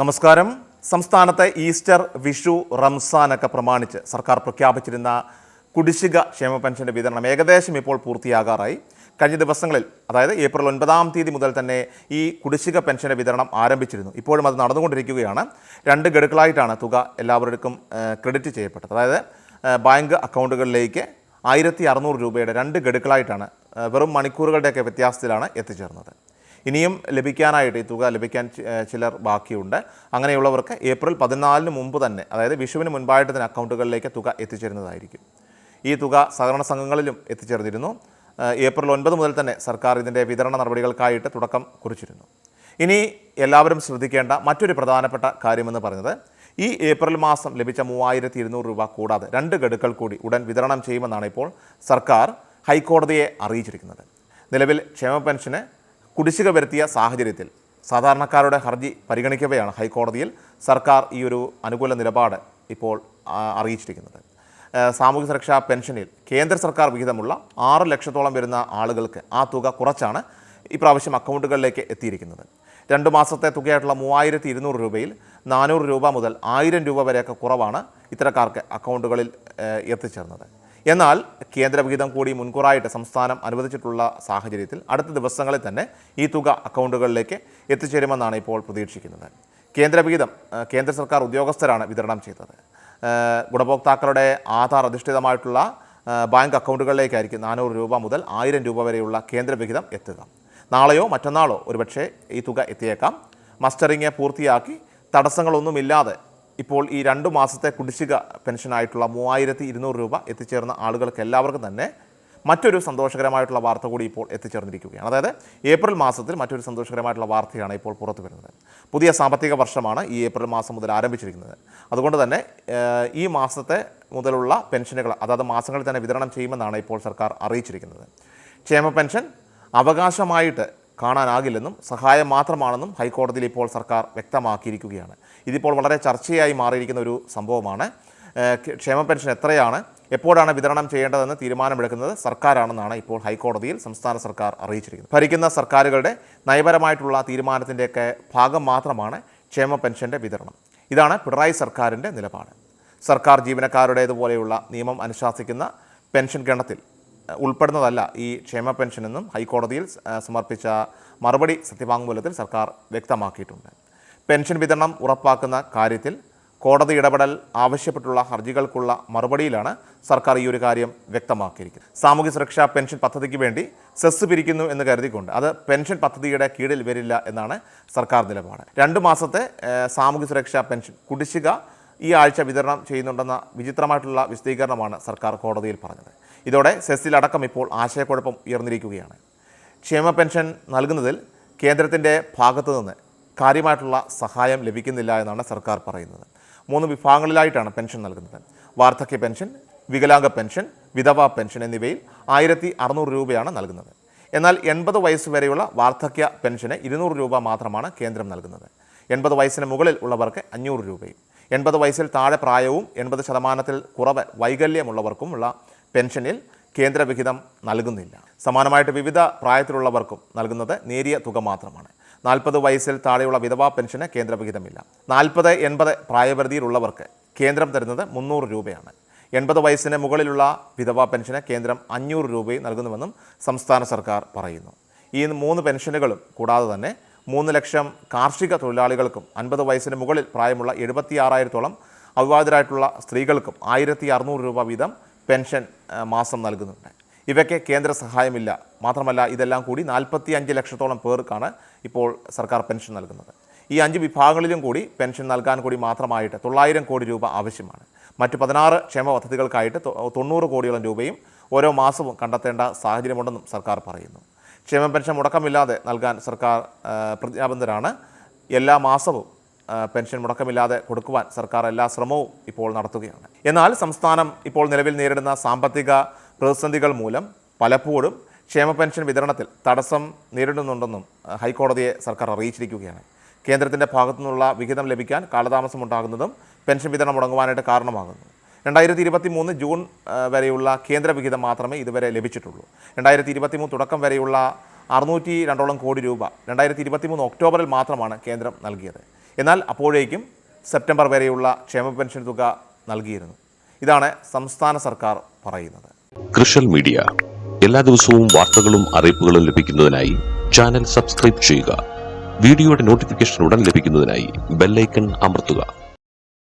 നമസ്കാരം. സംസ്ഥാനത്തെ ഈസ്റ്റർ വിഷു റംസാനൊക്കെ പ്രമാണിച്ച് സർക്കാർ പ്രഖ്യാപിച്ചിരുന്ന കുടിശ്ശിക ക്ഷേമ പെൻഷന്റെ വിതരണം ഏകദേശം ഇപ്പോൾ പൂർത്തിയാകാറായി. കഴിഞ്ഞ ദിവസങ്ങളിൽ അതായത് ഏപ്രിൽ ഒൻപതാം തീയതി മുതൽ തന്നെ ഈ കുടിശ്ശിക പെൻഷന്റെ വിതരണം ആരംഭിച്ചിരുന്നു. ഇപ്പോഴും അത് നടന്നുകൊണ്ടിരിക്കുകയാണ്. രണ്ട് ഗഡുക്കളായിട്ടാണ് തുക എല്ലാവർക്കും ക്രെഡിറ്റ് ചെയ്യപ്പെട്ടത്. അതായത് ബാങ്ക് അക്കൗണ്ടുകളിലേക്ക് ആയിരത്തി അറുന്നൂറ് രൂപയുടെ രണ്ട് ഗഡുക്കളായിട്ടാണ് വെറും മണിക്കൂറുകളുടെയൊക്കെ വ്യത്യാസത്തിലാണ് എത്തിച്ചേർന്നത്. ഇനിയും ലഭിക്കാനായിട്ട് ഈ തുക ലഭിക്കാൻ ചിലർ ബാക്കിയുണ്ട്. അങ്ങനെയുള്ളവർക്ക് ഏപ്രിൽ പതിനാലിന് മുമ്പ് തന്നെ അതായത് വിഷുവിന് മുൻപായിട്ട് തന്നെ അക്കൗണ്ടുകളിലേക്ക് തുക എത്തിച്ചേരുന്നതായിരിക്കും. ഈ തുക സഹകരണ സംഘങ്ങളിലും എത്തിച്ചേർന്നിരുന്നു. ഏപ്രിൽ ഒൻപത് മുതൽ തന്നെ സർക്കാർ ഇതിന്റെ വിതരണ നടപടികൾക്കായിട്ട് തുടക്കം കുറിച്ചിരുന്നു. ഇനി എല്ലാവരും ശ്രദ്ധിക്കേണ്ട മറ്റൊരു പ്രധാനപ്പെട്ട കാര്യമെന്ന് പറഞ്ഞത് ഈ ഏപ്രിൽ മാസം ലഭിച്ച മൂവായിരത്തി ഇരുന്നൂറ് രൂപ കൂടാതെ രണ്ട് ഗഡുക്കൾ കൂടി ഉടൻ വിതരണം ചെയ്യുമെന്നാണ് ഇപ്പോൾ സർക്കാർ ഹൈക്കോടതിയെ അറിയിച്ചിരിക്കുന്നത്. നിലവിൽ ക്ഷേമ പെൻഷന് കുടിശ്ശിക വരുത്തിയ സാഹചര്യത്തിൽ സാധാരണക്കാരുടെ ഹർജി പരിഗണിക്കവെയാണ് ഹൈക്കോടതിയിൽ സർക്കാർ ഈ ഒരു അനുകൂല നിലപാട് ഇപ്പോൾ അറിയിച്ചിരിക്കുന്നത്. സാമൂഹ്യ സുരക്ഷാ പെൻഷനിൽ കേന്ദ്ര സർക്കാർ വിഹിതമുള്ള ആറ് ലക്ഷത്തോളം വരുന്ന ആളുകൾക്ക് ആ തുക കുറച്ചാണ് ഇപ്രാവശ്യം അക്കൗണ്ടുകളിലേക്ക് എത്തിയിരിക്കുന്നത്. രണ്ട് മാസത്തെ തുകയായിട്ടുള്ള മൂവായിരത്തി ഇരുന്നൂറ് രൂപയിൽ നാനൂറ് രൂപ മുതൽ ആയിരം രൂപ വരെയൊക്കെ കുറവാണ് ഇത്തരക്കാർക്ക് അക്കൗണ്ടുകളിൽ എത്തിച്ചേർന്നത്. എന്നാൽ കേന്ദ്ര വിഹിതം കൂടി മുൻകൂറായിട്ട് സംസ്ഥാനം അനുവദിച്ചിട്ടുള്ള സാഹചര്യത്തിൽ അടുത്ത ദിവസങ്ങളിൽ തന്നെ ഈ തുക അക്കൗണ്ടുകളിലേക്ക് എത്തിച്ചേരുമെന്നാണ് ഇപ്പോൾ പ്രതീക്ഷിക്കുന്നത്. കേന്ദ്ര വിഹിതം കേന്ദ്ര സർക്കാർ ഉദ്യോഗസ്ഥരാണ് വിതരണം ചെയ്തത്. ഗുണഭോക്താക്കളുടെ ആധാർ അധിഷ്ഠിതമായിട്ടുള്ള ബാങ്ക് അക്കൗണ്ടുകളിലേക്കായിരിക്കും നാനൂറ് രൂപ മുതൽ ആയിരം രൂപ വരെയുള്ള കേന്ദ്ര വിഹിതം എത്തുക. നാളെയോ മറ്റന്നാളോ ഒരുപക്ഷേ ഈ തുക എത്തിയേക്കാം. മസ്റ്ററിങ് പൂർത്തിയാക്കി തടസ്സങ്ങളൊന്നുമില്ലാതെ ഇപ്പോൾ ഈ രണ്ട് മാസത്തെ കുടിശ്ശിക പെൻഷനായിട്ടുള്ള മൂവായിരത്തി ഇരുന്നൂറ് രൂപ എത്തിച്ചേർന്ന ആളുകൾക്ക് എല്ലാവർക്കും തന്നെ മറ്റൊരു സന്തോഷകരമായിട്ടുള്ള വാർത്ത കൂടി ഇപ്പോൾ എത്തിച്ചേർന്നിരിക്കുകയാണ്. അതായത് ഏപ്രിൽ മാസത്തിൽ മറ്റൊരു സന്തോഷകരമായിട്ടുള്ള വാർത്തയാണ് ഇപ്പോൾ പുറത്തു വരുന്നത്. പുതിയ സാമ്പത്തിക വർഷമാണ് ഈ ഏപ്രിൽ മാസം മുതൽ ആരംഭിച്ചിരിക്കുന്നത്. അതുകൊണ്ട് തന്നെ ഈ മാസത്തെ മുതലുള്ള പെൻഷനുകൾ അതായത് മാസങ്ങളിൽ തന്നെ വിതരണം ചെയ്യുമെന്നാണ് ഇപ്പോൾ സർക്കാർ അറിയിച്ചിരിക്കുന്നത്. ക്ഷേമ പെൻഷൻ അവകാശമായിട്ട് കാണാനാകില്ലെന്നും സഹായം മാത്രമാണെന്നും ഹൈക്കോടതിയിൽ ഇപ്പോൾ സർക്കാർ വ്യക്തമാക്കിയിരിക്കുകയാണ്. ഇതിപ്പോൾ വളരെ ചർച്ചയായി മാറിയിരിക്കുന്ന ഒരു സംഭവമാണ്. ക്ഷേമ പെൻഷൻ എത്രയാണ്? എപ്പോഴാണ് വിതരണം ചെയ്യേണ്ടതെന്ന് തീരുമാനമെടുക്കുന്നത് സർക്കാരാണെന്നാണ് ഇപ്പോൾ ഹൈക്കോടതിയിൽ സംസ്ഥാന സർക്കാർ അറിയിച്ചിരിക്കുന്നത്. ഭരിക്കുന്ന സർക്കാരുകളുടെ നയപരമായിട്ടുള്ള തീരുമാനത്തിന്റെയൊക്കെ ഭാഗം മാത്രമാണ് ക്ഷേമ പെൻഷന്റെ വിതരണം. ഇതാണ് പിണറായി സർക്കാരിന്റെ നിലപാട്. സർക്കാർ ജീവനക്കാരുടേതുപോലെയുള്ള നിയമം അനുശാസിക്കുന്ന പെൻഷൻ ഗണത്തിൽ ഉൾപ്പെടുന്നതല്ല ഈ ക്ഷേമ പെൻഷനെന്നും ഹൈക്കോടതിയിൽ സമർപ്പിച്ച മറുപടി സത്യവാങ്മൂലത്തിൽ സർക്കാർ വ്യക്തമാക്കിയിട്ടുണ്ട്. പെൻഷൻ വിതരണം ഉറപ്പാക്കുന്ന കാര്യത്തിൽ കോടതി ഇടപെടൽ ആവശ്യപ്പെട്ടുള്ള ഹർജികൾക്കുള്ള മറുപടിയിലാണ് സർക്കാർ ഈ ഒരു കാര്യം വ്യക്തമാക്കിയിരിക്കുന്നത്. സാമൂഹ്യ സുരക്ഷാ പെൻഷൻ പദ്ധതിക്ക് വേണ്ടി സെസ് പിരിക്കുന്നു എന്ന് കരുതിക്കൊണ്ട് അത് പെൻഷൻ പദ്ധതിയുടെ കീഴിൽ വരില്ല എന്നാണ് സർക്കാർ നിലപാട്. രണ്ട് മാസത്തെ സാമൂഹ്യ സുരക്ഷാ പെൻഷൻ കുടിശ്ശിക ഈ ആഴ്ച വിതരണം ചെയ്യുന്നുണ്ടെന്ന വിചിത്രമായിട്ടുള്ള വിശദീകരണമാണ് സർക്കാർ കോടതിയിൽ പറഞ്ഞത്. ഇതോടെ സെസ്സിലടക്കം ഇപ്പോൾ ആശയക്കുഴപ്പം ഉയർന്നിരിക്കുകയാണ്. ക്ഷേമ പെൻഷൻ നൽകുന്നതിൽ കേന്ദ്രത്തിന്റെ ഭാഗത്തു നിന്ന് കാര്യമായിട്ടുള്ള സഹായം ലഭിക്കുന്നില്ല എന്നാണ് സർക്കാർ പറയുന്നത്. മൂന്ന് വിഭാഗങ്ങളിലായിട്ടാണ് പെൻഷൻ നൽകുന്നത്. വാർദ്ധക്യ പെൻഷൻ വികലാംഗ പെൻഷൻ വിധവ പെൻഷൻ എന്നിവയിൽ ആയിരത്തി അറുന്നൂറ് രൂപയാണ് നൽകുന്നത്. എന്നാൽ എൺപത് വയസ്സ് വരെയുള്ള വാർദ്ധക്യ പെൻഷന് ഇരുന്നൂറ് രൂപ മാത്രമാണ് കേന്ദ്രം നൽകുന്നത്. എൺപത് വയസ്സിന് മുകളിൽ ഉള്ളവർക്ക് അഞ്ഞൂറ് രൂപയും എൺപത് വയസ്സിൽ താഴെ പ്രായവും എൺപത് ശതമാനത്തിൽ കുറവ് വൈകല്യമുള്ളവർക്കുമുള്ള പെൻഷനിൽ കേന്ദ്രവിഹിതം നൽകുന്നില്ല. സമാനമായിട്ട് വിവിധ പ്രായത്തിലുള്ളവർക്കും നൽകുന്നത് നേരിയ തുക മാത്രമാണ്. നാൽപ്പത് വയസ്സിൽ താഴെയുള്ള വിധവാ പെൻഷന് കേന്ദ്രവിഹിതമില്ല. നാൽപ്പത് എൺപത് പ്രായപരിധിയിലുള്ളവർക്ക് കേന്ദ്രം തരുന്നത് മുന്നൂറ് രൂപയാണ്. എൺപത് വയസ്സിന് മുകളിലുള്ള വിധവാ പെൻഷന് കേന്ദ്രം അഞ്ഞൂറ് രൂപയും നൽകുന്നുവെന്നും സംസ്ഥാന സർക്കാർ പറയുന്നു. ഈ മൂന്ന് പെൻഷനുകളും കൂടാതെ തന്നെ മൂന്ന് ലക്ഷം കാർഷിക തൊഴിലാളികൾക്കും അൻപത് വയസ്സിന് മുകളിൽ പ്രായമുള്ള എഴുപത്തി ആറായിരത്തോളം അവിവാഹിതരായിട്ടുള്ള സ്ത്രീകൾക്കും ആയിരത്തി അറുന്നൂറ് രൂപ വീതം പെൻഷൻ മാസം നൽകുന്നുണ്ട്. ഇവയ്ക്ക് കേന്ദ്ര സഹായമില്ല. മാത്രമല്ല ഇതെല്ലാം കൂടി നാൽപ്പത്തി അഞ്ച് ലക്ഷത്തോളം പേർക്കാണ് ഇപ്പോൾ സർക്കാർ പെൻഷൻ നൽകുന്നത്. ഈ അഞ്ച് വിഭാഗങ്ങളിലും കൂടി പെൻഷൻ നൽകാൻ കൂടി മാത്രമായിട്ട് തൊള്ളായിരം കോടി രൂപ ആവശ്യമാണ്. മറ്റ് പതിനാറ് ക്ഷേമ പദ്ധതികൾക്കായിട്ട് തൊണ്ണൂറ് കോടിയോളം രൂപയും ഓരോ മാസവും കണ്ടെത്തേണ്ട സാഹചര്യമുണ്ടെന്നും സർക്കാർ പറയുന്നു. ക്ഷേമ പെൻഷൻ മുടക്കമില്ലാതെ നൽകാൻ സർക്കാർ പ്രതിജ്ഞാബദ്ധരാണ്. എല്ലാ മാസവും പെൻഷൻ മുടക്കമില്ലാതെ കൊടുക്കുവാൻ സർക്കാർ എല്ലാ ശ്രമവും ഇപ്പോൾ നടത്തുകയാണ്. എന്നാൽ സംസ്ഥാനം ഇപ്പോൾ നിലവിൽ നേരിടുന്ന സാമ്പത്തിക പ്രതിസന്ധികൾ മൂലം പലപ്പോഴും ക്ഷേമ പെൻഷൻ വിതരണത്തിൽ തടസ്സം നേരിടുന്നുണ്ടെന്നും ഹൈക്കോടതിയെ സർക്കാർ അറിയിച്ചിരിക്കുകയാണ്. കേന്ദ്രത്തിന്റെ ഭാഗത്തു നിന്നുള്ള വിഹിതം ലഭിക്കാൻ കാലതാമസം ഉണ്ടാകുന്നതും പെൻഷൻ വിതരണം മുടങ്ങുവാനായിട്ട് കാരണമാകുന്നു. രണ്ടായിരത്തി ഇരുപത്തി മൂന്ന് ജൂൺ വരെയുള്ള കേന്ദ്ര വിഹിതം മാത്രമേ ഇതുവരെ ലഭിച്ചിട്ടുള്ളൂ. രണ്ടായിരത്തി ഇരുപത്തി മൂന്ന് തുടക്കം വരെയുള്ള അറുന്നൂറ്റി രണ്ടോളം കോടി രൂപ രണ്ടായിരത്തി ഇരുപത്തി മൂന്ന് ഒക്ടോബറിൽ മാത്രമാണ് കേന്ദ്രം നൽകിയത്. എന്നാൽ അപ്പോഴേക്കും സെപ്റ്റംബർ വരെയുള്ള ക്ഷേമ പെൻഷൻ തുക നൽകിയിരുന്നു. ഇതാണ് സംസ്ഥാന സർക്കാർ പറയുന്നത്. കൃഷൽ മീഡിയ. എല്ലാ ദിവസവും വാർത്തകളും അറിയിപ്പുകളും ലഭിക്കുന്നതിനായി ചാനൽ സബ്സ്ക്രൈബ് ചെയ്യുക. വീഡിയോയുടെ നോട്ടിഫിക്കേഷൻ ഉടൻ ലഭിക്കുന്നതിനായി ബെല്ലൈക്കൺ അമർത്തുക.